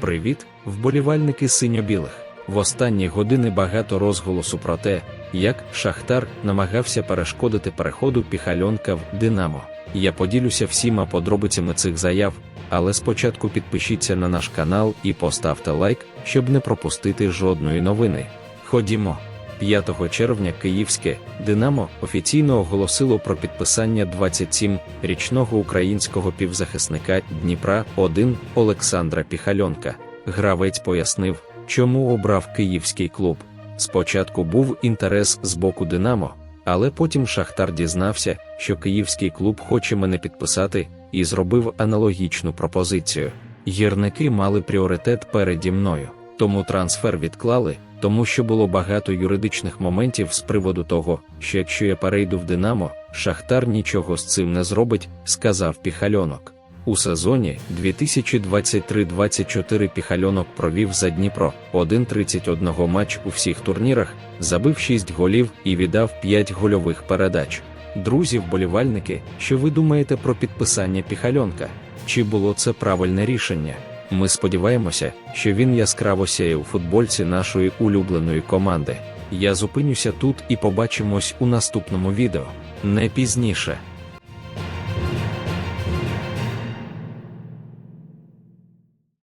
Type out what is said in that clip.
Привіт, вболівальники синьо-білих. В останні години багато розголосу про те, як Шахтар намагався перешкодити переходу Піхальонка в Динамо. Я поділюся всіма подробицями цих заяв, але спочатку підпишіться на наш канал і поставте лайк, щоб не пропустити жодної новини. Ходімо. 5 червня київське Динамо офіційно оголосило про підписання 27-річного українського півзахисника Дніпра 1 Олександра Піхальонка. Гравець пояснив, чому обрав київський клуб. Спочатку був інтерес з боку Динамо, але потім Шахтар дізнався, що київський клуб хоче мене підписати, і зробив аналогічну пропозицію. Гірники мали пріоритет переді мною, тому трансфер відклали, тому що було багато юридичних моментів з приводу того, що якщо я перейду в Динамо, Шахтар нічого з цим не зробить, сказав Піхальонок. У сезоні 2023-24 Піхальонок провів за Дніпро 1-31 матч у всіх турнірах, забив 6 голів і віддав 5 гольових передач. Друзі, вболівальники, що ви думаєте про підписання Піхальонка? Чи було це правильне рішення? Ми сподіваємося, що він яскраво сяє у футбольці нашої улюбленої команди. Я зупинюся тут і побачимось у наступному відео. Не пізніше.